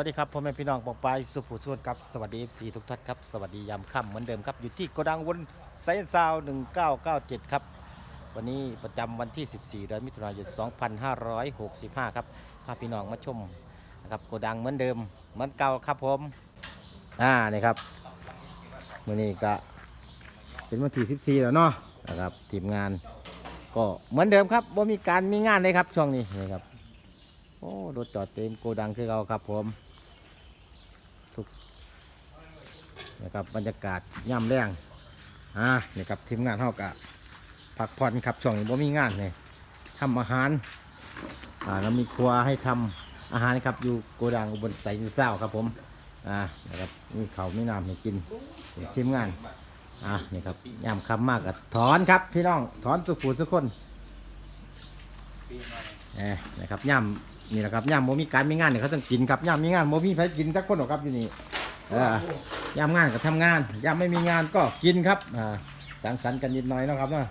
วัสดีครับพ่อแม่พี่น้องปองปายสุภูสุนครับสวัสดีสีทุกท่านครับสวัสดียามค่ำเหมือนเดิมครับอยู่ที่โกดังวนไซน์ซาว1997ครับวันนี้ประจำวันที่14เดือนมิถุนายน2565ครับพาพี่น้องมาชมนะครับโกดังเหมือนเดิมเหมือนเก่าครับผมอ่านี่ครับวันนี้ก็เป็นวันที่14แล้วเนาะนะครับทีมงานก็เหมือนเดิมครับว่ามีการมีงานเลยครับช่วงนี้นี่ครับ โอ้รถจอดเต็มโกดังคือเราครับผมทุกนะครับบรรยากาศย่ำแรงอ่านี่ครับทีมงานเท่ากับพักผ่อนครับช่วงนี้บ่มีงานเลยทำอาหารอ่าแล้วมีครัวให้ทำอาหารครับอยู่โกดังบนไซน์เศร้าครับผมอ่านะครับมีเขาวมีน้ำให้กินทีมงานอ่านี่ครับย่ำคำมากกับถอนครับพี่น้องถอนสุขุสุขคนเอ่นะครับย่ำ นี่แหละครับย่ำโมมีการมีงานเนี่ยเขาต้องกินครับย่ำมีงานโมมีใครกินสักคนหรอกครับอยู่นี่เออย่ำงานก็ทำงานย่ำไม่มีงานก็กินครับอ่าสังสรรค์กันนิดหน่อยเนาะครับเนาะ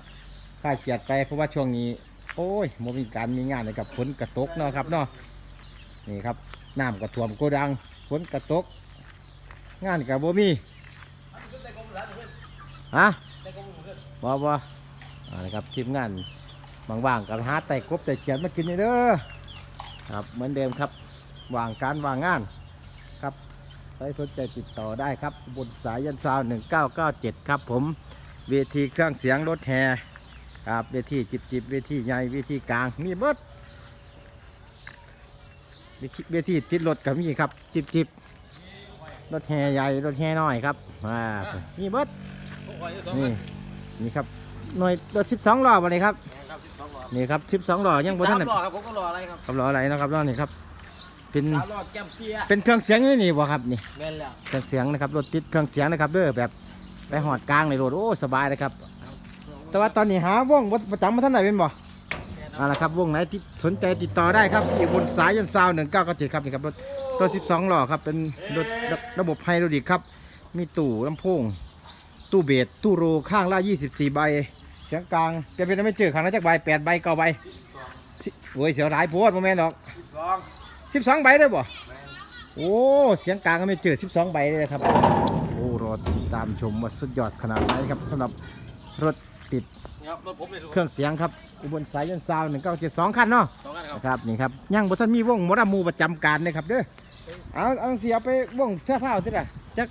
ค่าเขียดไปเพราะว่าช่วงนี้ โอ้ยโมมีการมีงานเลยกับฝนกระตกเนาะครับเนาะนี่ครับน้ำกระท่วมโกดังฝนกระตก งานกับโมมีฮะบ่บ่อ่านะครับทีมงานว่างๆกับหาไต่กบไต่เขียนมากินนี่เด้อ ครับเหมือนเดิมครับวางการวางงานครับใครสนใจติดต่อได้ครับบนสายยันซาว 1997 ครับผมเวทีเครื่องเสียงรถแห่ครับเวทีจิบจิบเวทีใหญ่เวทีกลางมีเบิดเวทีเวทีติดรถกับมีครับ จิบจิบรถแห่ใหญ่รถแห่น้อยครับอ่ามีเบิดนี่นี่ครับหน่วยรถ12ล้อวันนี้ครับ ครับสิบสองหลอดนี่ครับสิบสองหล่อยังบ่สาทันมได้หลอดครับผมก็รออะไรครับครับหล่ออะไรนะครับหล่อนี่ครับเป็นสามหลอดแก้มเตี้ยเป็นเครื่องเสียงนี่นี่บ่ครับนี่แม่นแล้วเครื่องเสียงนะครับรถติดเครื่องเสียงนะครับเด้อแบบไปหอดกลางในรถโอ้สบายเลยครับ แต่ว่าตอนนี้หาวงบ่ประจำมาท่านไหนเป็นบ่เอ่าละครับวงไหนที่สนใจติดต่อได้ครับที่บนสายยันซาวหนึ่งเก้าก็ติดครับนี่ครับรถรถสิบสองหล่อครับเป็นรถระระบบไฮดรอลิกครับ มีตู้ลำโพง ตู้เบสตู้โรข้างละยี่สิบสี่ใบ เสียงกลางจะเป็นไม่เจอข้างละจักใบแปดใบเก้าใบสิโอ้ยเสียวหลายโพดโมแม่นดอกสิบสองสิบสองใบได้บ่แม่นโอ้เสียงกลางก็ไม่เจอสิบสองใบเลยนะครับโอ้รอติดตามชมว่าสุดยอดขนาดไหนครับสำหรับรถติดเนี่ยครับรถผมเลยเครื่องเสียงครับอุบลสายยันซาวหนึ่งเก้าเจ็ดสองคันเนาะสองคันครับนะครับนี่ครับยังบ่ทันมีวงหมอดามูประจำการเลยครับเด้อเอาเอาเสียไปวงเสื้อผ้าสิล่ะจัก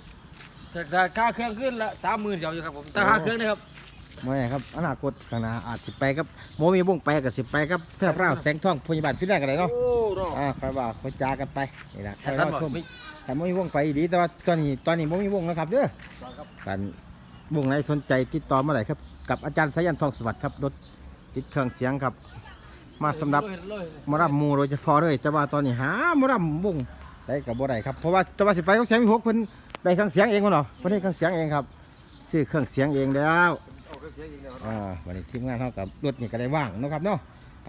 แต่ถ้าค่าเครื่องขึ้นละสามหมื่นเสียวอยู่ครับผมแต่ค่าเครื่องนะครับ ไม่ครับอนาคตข้างหน้าอาจสิไปครับโมมีวงไปกับสิไปครับเสื้อผ้าแสงทองพยาบาลฟินแลนด์กันเลยเนาะโอ้เนาะอ่าค่อยว่าค่อยจากันไปนี่นะแค่ค่อยสั้นรอหน่อยชมไม่แต่โมมีวงไปดีแต่ว่าตอนนี้ตอนนี้โมมีวงนะครับเด้อสองครับการวงไหนสนใจติดต่อมาไหนครับกับอาจารย์สายันทองสวัสดิ์ครับรถติดเครื่องเสียงครับ มาสำหรับเลยเลยหมารับหมูโดยเฉพาะเลย แต่ว่าตอนนี้หาหมารับวงได้กับบ่ได้ครับเพราะว่าแต่ว่าสิไปต้องเสียงมีหกเพิ่นได้เครื่องเสียงเองคนเนาะเพิ่นได้เครื่องเสียงเองครับซื้อเครื่องเสียงเองแล้วโอ้เครื่องเสียงอีกแล้วครับอ่าวันนี้ทีมงานเท่ากับรถนี่ก็ได้ว่างเนาะครับเนาะ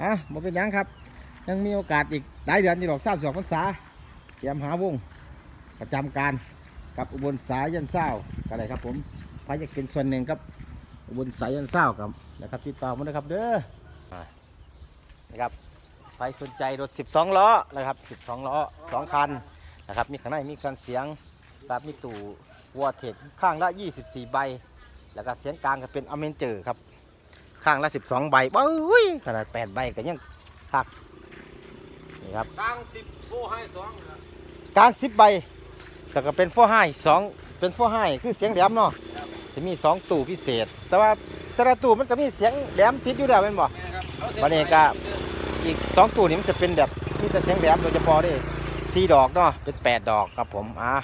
อะบ่เป็นหยังครับ ยังมีโอกาสอีกหลายเดือนอยู่ดอกสามสองพรรษาเตรียมหาวงประจำการกับอุบลสายยันเศร้าก็ได้ครับ ผมพายจะเป็นส่วนหนึ่งครับอุบลสายยันเศร้าครับนะครับติดต่อมาเลยครับเด้อนะครับใครสนใจรถ 12 ล้อนะครับ 12 ล้อสองคันนะครับ มีข้างในมีเครื่องเสียงแบบมีตู้วัวเทคข้างละ 24 ใบ แล้วก็เสียงกลางก็เป็นอเมนเจอร์ครับ ข้างละ 12 ใบบ้ยขนาด8ใบก็ยังคักนี่ครับตั้งสิบโอ้ให้สองครับกลาง10ใบแต่ก็เป็นโฟร์ไฮสองเป็นโฟร์ไฮคือเสียงแหลมเนาะจะมี 2 ตู้พิเศษ แต่ว่าแต่ละตู้มันก็มีเสียงแหลมติดอยู่แล้วเป็นบ่แม่นครับเอาเสียงวันนี้ก็อีกสองตู้นี้มันจะเป็นแบบมีแต่เสียงแหลมโดยเฉพาะเด้สี่ดอกเนาะเป็นแปดดอกครับผมอะ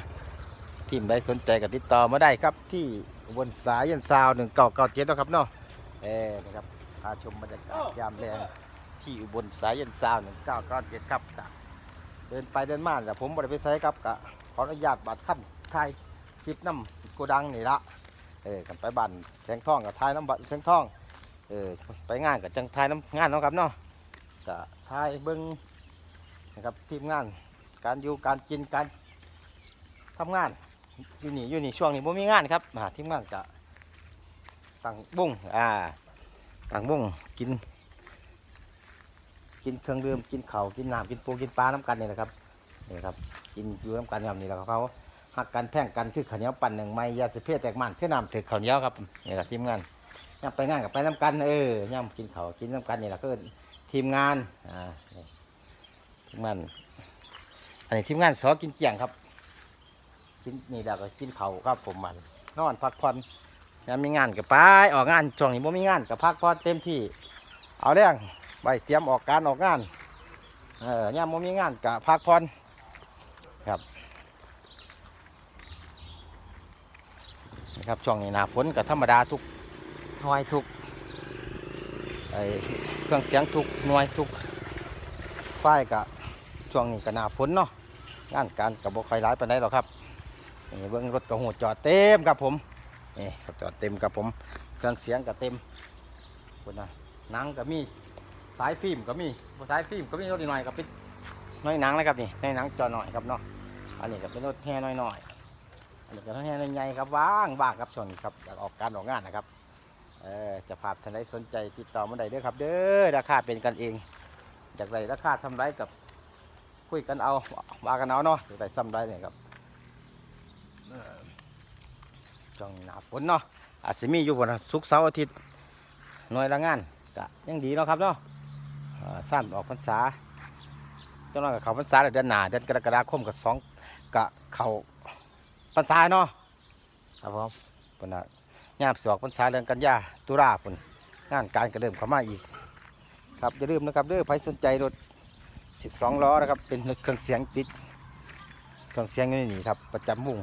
ทีมใดสนใจก็ติดต่อมาได้ครับที่อุ บนสายยันซาวหนึ่งเก้าเก้าเจ็ดนาะครับเนาะเออนะครับพาชมบรรยากาศยามแรงที่อุบลสายยันซาวหนึ่งเก้าเก้าเจ็ดครับก็เดินไปเดินมาแต่ผมบริไปใช้ครับก็ขออนุญาตบัตรขั้นไทยคลิปน้ำโกดังนี่ละเออกันไปบันแสงทองกับทายน้ำบัตรแสงทองเออไปงานกับจังทายน้ำงานเนาะครับเนาะก็ทายเบิ้งนะครับทีมงานการอยู่การกินการทำงาน อยู่นี่อยู่นี่ช่วงนี้บ่มีงานครับอ่าทีมงานจะตั้งบุ้งอ่าตั้งบุ้งกิน กินเครื่องดื่มกินเข้ากินน้ำกินปูกินปลาน้ำกันนี่แหละครับนี่ครับ กินอยู่น้ำกันแบบนี้แล้วเขาหักกันแพ่งกันคือข้าวเหนียวปั่นหนึ่งไม้ยาสเพศแตกมันคือน้ำถือข้าวเหนียวครับนี่แหละทีมงานย่ำไปงานกับไปน้ำกันเออย่ำกินเข้ากินน้ำกันนี่แหละก็ทีมงานอ่าทีมงานอันนี้ทีมงานสอกินเกี่ยงครับ กินนี่แล้วก็กินเขาครับผมมันนอนพักผ่อนยามมีงานกับไปออกงานช่วงนี้บ่มีงานกับพักผ่อนเต็มที่ เอาเรื่องไปเตรียมออกการออกงานเออยามบ่มีงานกับพักผ่อนครับนี่ครับช่วงนี้หนาฝนกับธรรมดาทุกหน่วยทุกไอเครื่องเสียงทุกหน่วยทุกฝ้ายกับช่วงนี้กับหนาฝนเนาะงานการกับบ่ค่อยร้ายไปานหรอครับ นี่เบิ้องรถกระหูจอดเต็มครับผมนี่จอดเต็มครับผมเครื่องเสียงก็เต็มคุณนะหนังก็มีสายฟิล์มก็มีบ่สายฟิล์มก็มีรถหน่อยก็เป็นน้อยหนังเลยครับนี่ในหนังจอหน่อยครับเนาะอันนี้ก็เป็นรถแห่น้อยหน่อยอันนี้ก็รถแห่ใหญ่ๆครับว่างว่างครับส่วนครับออกการออกงานนะครับเออจะภาพท่านใดสนใจติดต่อมาได้เด้อครับ เด้อราคาเป็นกันเองอยากได้ราคาทำไรกับคุยกันเอาว่ากันเอาเนาะอยากได้ซ้ำไรเนี่ยครับ ช่วงหน้าฝนเนาะอาจจะมีอยู่บนศุกร์เสาร์อาทิตย์หน่วยละงานก็ยังดีเนาะครับเนาะเอ่อสั้นออกพรรษาจังน้อยกับเขาพรรษาแล้วเดือนหน้าเดือนกรกฎาคมกับสองกะเขาพรรษาเนาะครับผมปุ่นน่ะยามสออกพรรษาเดือนกันยาตุลาปุ่นงานการก็เริ่มเข้ามาอีก ครับอย่าลืมนะครับเด้อใครสนใจรถ 12 ล้อนะครับเป็นรถเครื่องเสียงติดเครื่องเสียงอยู่นี่ครับประจำมุ่ง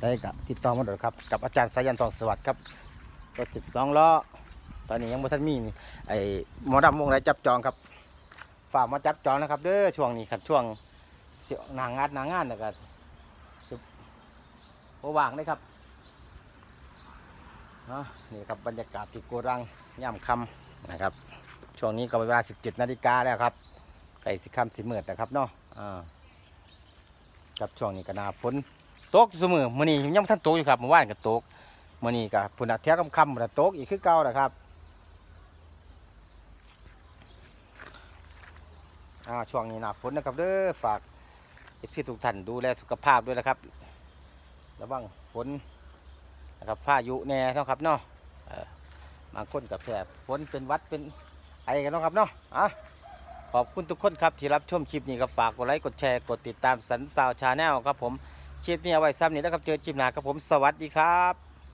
ได้กับติดต่อมาโดยครับกับอาจารย์สายันทองสวัสดิ์ครับรถสิบสองล้อตอนนี้ยังไม่ทันมีไอหมอดำวงไรจับจองครับฝากมาจับจองนะครับ เด้อช่วงนี้ครับช่วงนางงานนางงานนะครับโอว่างเลยครับเนาะนี่ครับบรรยากาศที่โกรังย่ำคำนะครับ ช่วงนี้ก็เวลา 17 นาฬิกาแล้วครับไก่สิคำสิเมือดนะครับเนาะอ่าครับช่วงนี้ก็นาฝน ตกเสมอมื้อนี้ยังบ่ทันตกอยู่ครับเมื่อวานก็ตกมื้อนี้ก็พุ่นน่ะแท้คำคำพุ่นน่ะตกอีกคือเก่าแหละครับอ่าช่วงนี้หน้าฝนนะครับเด้อฝากเอฟซีทุกท่านดูแลสุขภาพด้วยนะครับระวังฝนนะครับพายุแน่เนาะครับเนาะเอบางคนกับแผลฝนเป็นวัดเป็นไอกันเนาะครับเนาะอะขอบคุณทุกคนครับที่รับชมคลิปนี้ก็ฝากกดไลค์กดแชร์กดติดตามสันสาวชาแนลครับผม คลิปนี้เอาไว้ซ้ำนี้แล้วครับเจอคลิปหน้าครับผมสวัสดีครับ